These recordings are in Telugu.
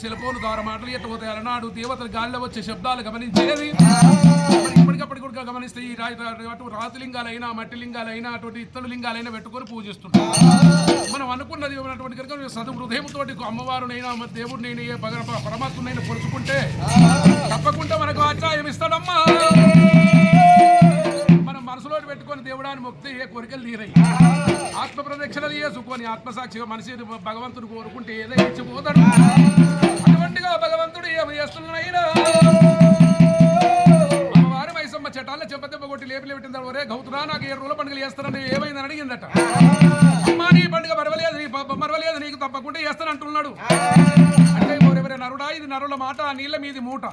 సెలపోను ద్వారా మాటలు ఎట్టబోతాయి అలనాడు దేవతలు గాలిలో వచ్చే శబ్దాలు గమనించేది? ఇప్పటికప్పుడు ఇప్పటికప్పటికి కూడా గమనిస్తే ఈ రా- అటు రాతి లింగాలైనా మట్టి లింగాలైనా అటువంటి ఇత్తడి లింగాలైనా పెట్టుకొని పూజిస్తుంటాం మనం అనుకున్నది ఉన్నటువంటి కనుక సదు హృదయంతో అమ్మవారునైనా మన దేవుడినైనా ఏ భగ పరమాత్మనైనా పొలుచుకుంటే తప్పకుండా మనకు ఆచార్యం ఇస్తాడమ్మా. మనం మనసులో పెట్టుకొని దేవుడాన్ని మొక్కితే ఏ కోరికలు తీరయి. ఆత్మ ప్రదక్షిణలు చేసుకొని ఆత్మసాక్షిగా మనిషి భగవంతుడు కోరుకుంటే ఏదో ఇచ్చిపోతాడు. అటువంటిగా భగవంతుడు ఏమి చేస్తున్నాయినా అమ్మవారి మైసమ్మ చట్టాలను చెంపదెబ్బ కొట్టి లేపి లేపిన ఒరే గౌతురా నాకు ఏ రోజుల పండుగలు చేస్తారని ఏమైందని అడిగిందట. అమ్మా నీ పండుగ మరవలేదు నీ మరవలేదు నీకు తప్పకుండా చేస్తాను అంటున్నాడు. అంటే ఎవరెవరే నరుడా ఇది నరుల మాట నీళ్ళ మీది మూట.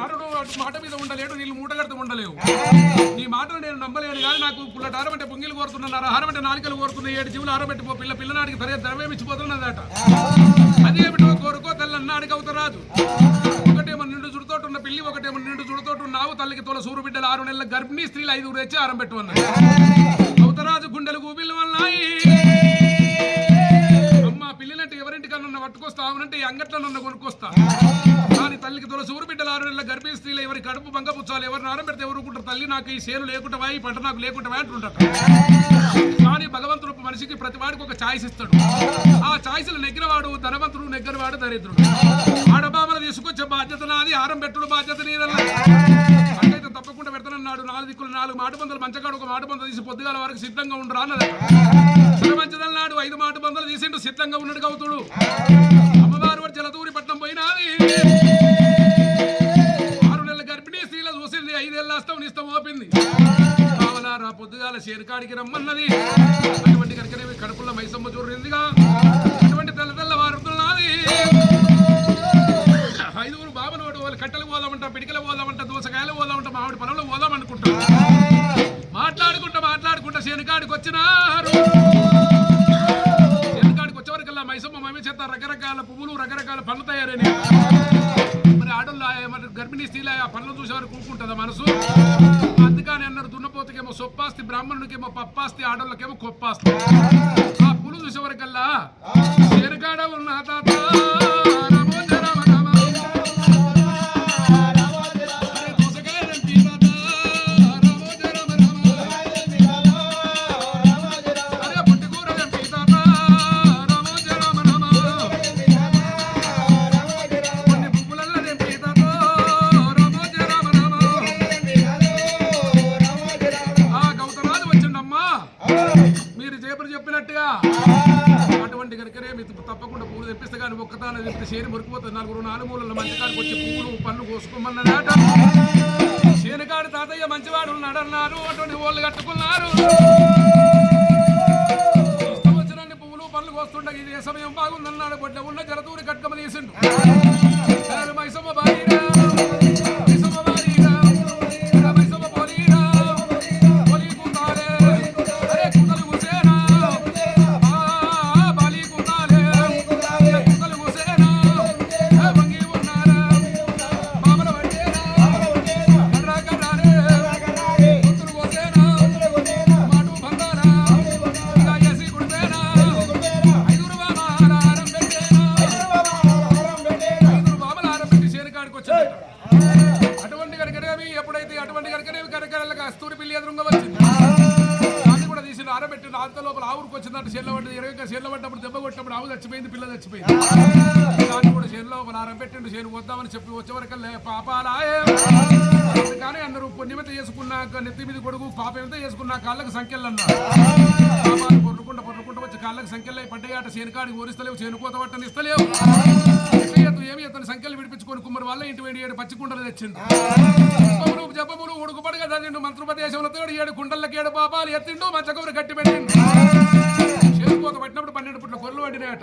నరుడు మాట మీద ఉండలేడు నీళ్ళు మూట కడుతూ ఉండలేవు. నీ మాటను నేను నమ్మలేను కానీ నాకు పుల్లట ఆరం పొంగిలు కోరుతున్నారు ఆహారం నాలికలు కోరుతున్నాయి ఏడు జీవులు ఆరబెట్టిపో పిల్ల పిల్లనాడికి సరే ద్రవ్యం ఇచ్చిపోతున్నదట. అదేమిటో కోరుకో తెల్ల అవుతరాదు. ఒకటేమో నిండు చుడుతోటి ఉన్న పిల్లి ఒకటేమో నిండు చుడుతోటి ఉన్నావు తల్లికి తోల సూరు బిడ్డలు ఆరు నెలల గర్భిణీ స్త్రీలు ఐదుగురు తెచ్చి ఆరం పెట్టు అన్నారు గుండెలు గూబిళ్ళు ఉన్నాయి ఎవరింటికన్నా పట్టుకొస్తా ఉంటే ఈ అంగట్లో నన్ను కొనుక్కొస్తా. కానీ తల్లికి తొలసి ఊరు బిడ్డలు ఆరు నెలల గర్భిణీ స్త్రీలు ఎవరి కడుపు బంగపుచ్చాలి పుచ్చాలి ఎవరిని ఆరం పెడితే ఎవరుకుంటారు తల్లి నాకు ఈ సేను లేకుండా ఈ పంట నాకు లేకుండా అంటుంటారు కానీ భగవంతుడు మనిషికి ప్రతి వాడికి ఒక ఛాయిస్ ఇస్తాడు. ఆ ఛాయిస్లు నెగ్గినవాడు ధనవంతుడు నెగ్గరవాడు దరిద్రుడు. ఆడబామలు తీసుకొచ్చే బాధ్యత నాది ఆరం పెట్టుడు బాధ్యత నీదల్లా. అట్లయితే తప్పకుండా పెడతానన్నాడు. నాలుగు దిక్కులు నాలుగు మాట మంచగాడు ఒక మాట తీసి పొద్దుగాల వరకు సిద్ధంగా ఉండరా అన్నది మాట బందలు తీసిండు సిద్ధంగా ఉన్నాడు గౌతుడు. అమ్మవారు వాడు జలదూరి పట్నం పోయినాది. ఆరు నెలల గర్భిణీ స్త్రీల చూసింది ఐదేళ్ళ అస్తం నిస్తం ఓపింది కావలారా పొద్దుగాల చేరుకాడికి రమ్మన్నది. అటువంటి కనుకనే కడుపులో మైసమ్మ చూరిందిగా సొప్పాస్తి బ్రాహ్మణుడికేమో పప్పాస్తి ఆడోళ్ళకేమో కొప్పాస్తి. ఆ పులు చూసేవరకల్లా శనికాడ ఉన్న తాత మురికిపోతుంది నలుగురు మంచికాడికి వచ్చి పువ్వులు పళ్ళు కోసుకోమన్నదాట శేనకాడు తాతయ్య మంచివాడు ఉన్నాడన్నారు అటువంటి ఓళ్ళు కట్టుకున్నారు. ఇష్టం వచ్చినన్ని పువ్వులు పళ్ళు కోస్తుండగా ఇది ఏ సమయం బాగుందన్నాడు. బొడ్ల ఉన్న జరతూరి కట్కమ తీసిండు మైసమ్మ బారీరా ఆరబెట్టిండు వద్దామని చెప్పి వచ్చేవరకల్లే వరకు పాపాలాయే. కానీ అందరూ పుణ్యమిత చేసుకున్నాక నెత్తి మీద కొడుకు పాపమిత చేసుకున్నా కాళ్ళకు సంఖ్యలు అన్నారు పాపాలు పొర్రుకుంట పొర్రుకుంట వచ్చి కాళ్ళకు సంఖ్యలు పడ్డయాట చేనుకాడికి ఓరిస్తలేవు చేనుకోత పట్టని ఇస్తలేవు ఎత్తు ఏమి అతని సంఖ్యలు విడిపించుకొని కుమ్మరి వల్ల ఇంటి వేడి ఏడు పచ్చి కుండలు తెచ్చిండు. జపములు జపములు ఉడుకుపడగా చదివిండు మంత్రోపదేశంలతో ఏడు కుండలకి ఏడు పాపాలు ఎత్తిండు మంచకూర గట్టి పెట్టిండు. ఒక పట్టినప్పుడు పన్నెండు పుట్ల కొర్రలు పడినాయట.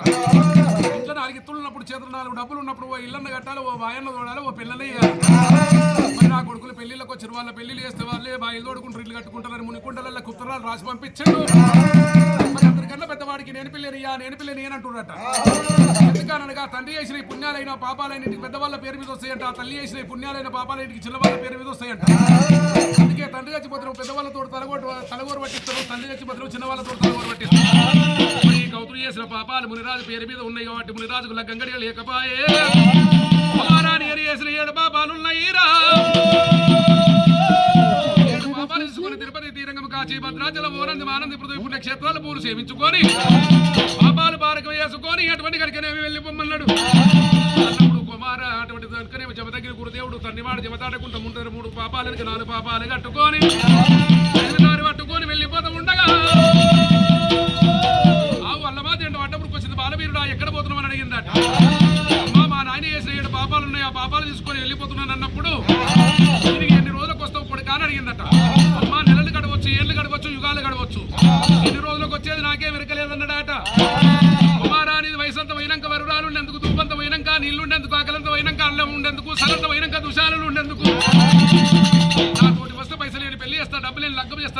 ఇంట్లో నాలుగు ఇత్తులు ఉన్నప్పుడు చేతులు నాలుగు డబ్బులు ఉన్నప్పుడు ఓ ఇల్లన్న కట్టాలి ఓ వాయన్న చూడాలి ఓ పిల్లనే మరి నా కొడుకులు పెళ్ళిళ్ళకి వచ్చిన వాళ్ళ పెళ్ళిళ్ళు చేస్తే వాళ్ళే బాయిలు తోడుకుంటారు ఇల్లు కట్టుకుంటారని మునికుండల కుత్తరాలు రాసి పంపించాడు. మరి అందరికన్నా పెద్దవాడికి నేను పిల్లనియా నేను పిల్లని అని అంటున్నట ఎందుకనగా తండ్రి చేసిన పుణ్యాలైన పాపాలైన పెద్దవాళ్ళ పేరు మీద వస్తాయంట ఆ తల్లి చేసిన పుణ్యాలైన పాపాల చిన్నవాళ్ళ పేరు మీద వస్తాయంట. అందుకే తండ్రి చచ్చిపోతారు పెద్దవాళ్ళతో తలగోటు తలగోరు పట్టిస్తారు తల్లి చచ్చిపోతారు చిన్నవాళ్ళతో తలగోరు పట్టిస్తారు ఈ కౌతులు చేసిన పాపాలు మునిరాజు పేరు మీద ఉన్నాయి కాబట్టి మునిరాజుకు లగ్గంగడిగా లేకపాయే. శ్రీ కాచి భద్రాచలం ఓనంది ఆనంది పృథ్వీ పుణ్యక్షేత్రాలు పూలు సేవించుకొని పాపాలు బారకం వేసుకొని అటువంటి కనుకనేమి వెళ్ళి పొమ్మన్నాడు అన్నప్పుడు కుమార అటువంటి కనుకనే జమ దగ్గర గురుదేవుడు తన్నివాడు జమతాడకుండా ముందర మూడు పాపాలకి నాలుగు పాపాలు కట్టుకొని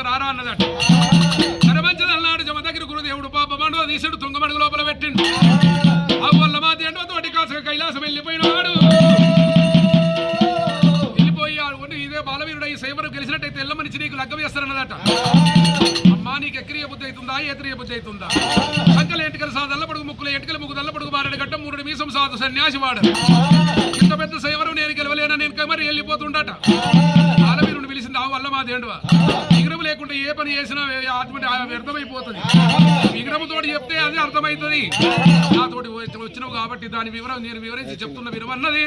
రారా అన్నదట. సరమంచది అన్నాడు జమ దగ్గర గురుదేవుడు పాప మండవ తీసాడు తుంగమడుగు లోపల పెట్టిండు. అవ్వల్ల మా ఎండవ తోటి కాసుక కైలాసం వెళ్ళిపోయినాడు. వెళ్ళిపోయి ఉండి ఇదే బాలవీరుడు ఈ సైబరు గెలిచినట్టయితే ఎల్లమనిచ్చి నీకు లగ్గం చేస్తారన్నదట అమ్మా నీకు ఎక్కిరియ బుద్ధి అవుతుందా ఏత్రియ బుద్ధి అవుతుందా? సంకల ఎంటికలు సాధ అల్లపడుగు ముక్కులు ఎంటికల ముగ్గు దల్లపడుగు బారడి గట్ట మూడు మీసం సాధు సన్యాసి వాడు. ఇంత పెద్ద సైవరం నేను గెలవలేనా నేను మరి వెళ్ళిపోతుండట. బాలవీరుని పిలిచింది ఆ వల్ల మా దేండువా విగ్రహం లేకుండా పని చేసినా అటువంటి వ్యర్థమైపోతుంది. విగ్రహంతోటి చెప్తే అది అర్థమవుతుంది నాతోటి వచ్చినావు కాబట్టి దాని వివరం నేను వివరించి చెప్తున్న వినవన్నది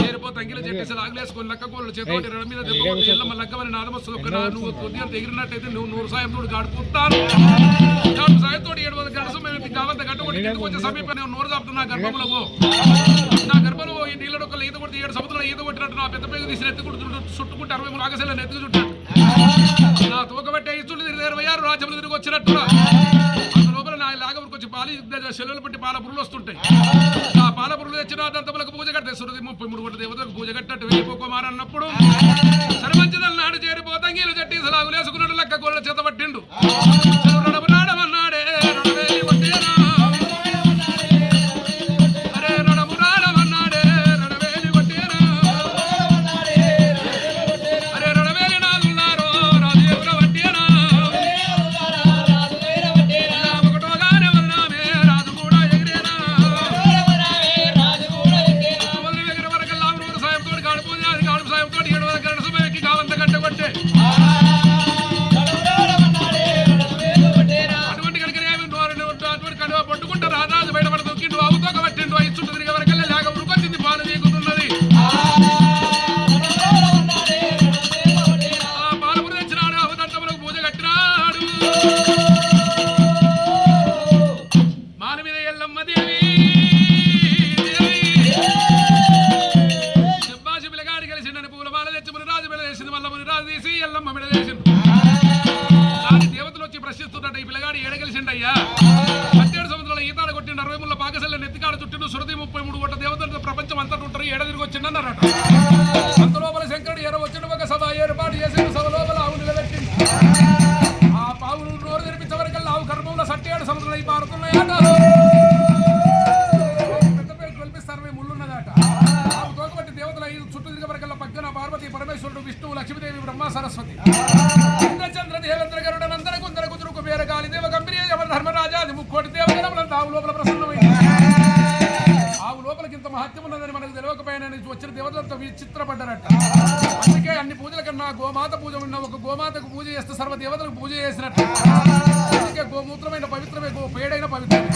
చేరిపో తంగిల చెప్పేసి లాగలేసుకొని లక్క కోళ్ళు చేతోటి రెడ మీద దెబ్బ ఎల్లమ్మ లగ్గమని నాదమస్తు నువ్వు కొద్దిగా ఎగిరినట్టయితే నువ్వు నూరు సాయంతో గడుపుతాను సాయంతో ఏడు వందల గడసం కావంత గట్టుకొని కిందకు వచ్చే సమీపం నేను నోరు చాపుతున్నా గర్భంలో నా గర్భంలో ఈ నీళ్ళ డొక్కలు ఈత కొడితే ఏడు సముద్రంలో ఈత కొట్టినట్టు నా పెద్ద పేరు తీసి ఎత్తుకుంటు చుట్టుకుంటే అరవై మూడు ఆగసల ఎత్తుకు చుట్టాను తూకబట్టే ఇస్తుంటే తిరిగి ఇరవై ఆరు రాజ్యములు తిరిగి వచ్చినట్టుగా అంత లోపల నా లాగవరికి వచ్చి పాలి సెలవులు పెట్టి పాల పురులు వస్తుంటాయి. ఆ పాల పురులు తెచ్చిన దంతములకు పూజ కట్టే ముప్పై మూడు కోట్ల దేవతలకు పూజ కట్టట్టు వెళ్ళిపోకోమారన్నప్పుడు సరమంచదల్ వేసింది తీసి ఎల్లమ్మ మెడ దాని దేవతలు వచ్చి ప్రశ్నిస్తున్నట్టు ఈ పిల్లగాడు ఏడ కలిసిండయ్యా పట్టేడు సముద్రాల ఈతాడు కొట్టిండు అరవై ముళ్ళ పాకసల్ల నెత్తికాడ చుట్టిండు సురతి ముప్పై మూడు కోట్ల దేవతలు ప్రపంచం అంతా ఉంటారు ఏడ తిరిగి వచ్చిండన్నారట. నుంచి వచ్చిన దేవతలతో విచిత్రపడ్డారట. అందుకే అన్ని పూజల కన్నా గోమాత పూజ ఉన్న ఒక గోమాతకు పూజ చేస్తే సర్వ దేవతలకు పూజ చేసినట్టు. అందుకే గోమూత్రమైన పవిత్రమే గో పేడైన పవిత్రమే.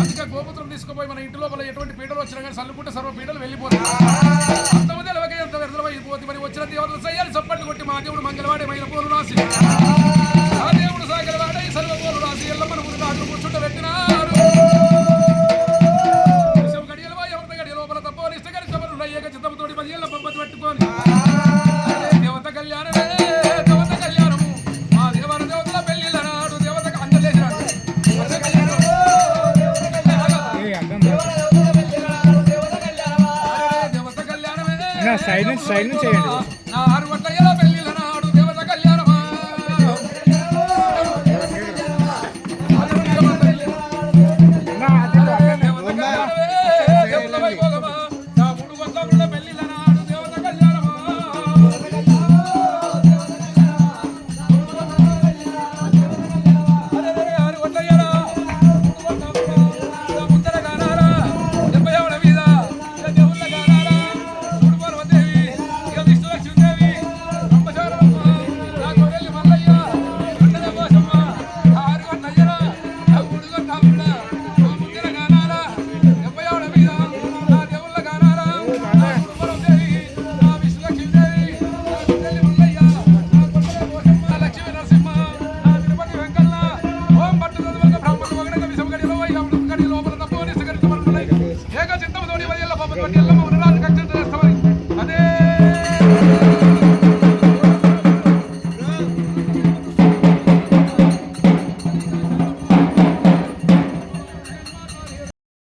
అందుకే గోమూత్రం తీసుకుపోయి మన ఇంటి లోపల ఎటువంటి పీడలు వచ్చినా కానీ చల్లుకుంటే సర్వ పీడలు వెళ్ళిపోతాయి. అంతమంది ఎలాగే ఎంత వ్యర్థమైపోతుంది మరి వచ్చిన దేవతలు సయ్యాలి చప్పట్లు కొట్టి మా దేవుడు మంగళవాడే మైన పూలు రాసి ఆ దేవుడు సాగలవాడై సైడ్ నుంచి సైడ్ నుంచి చేయండి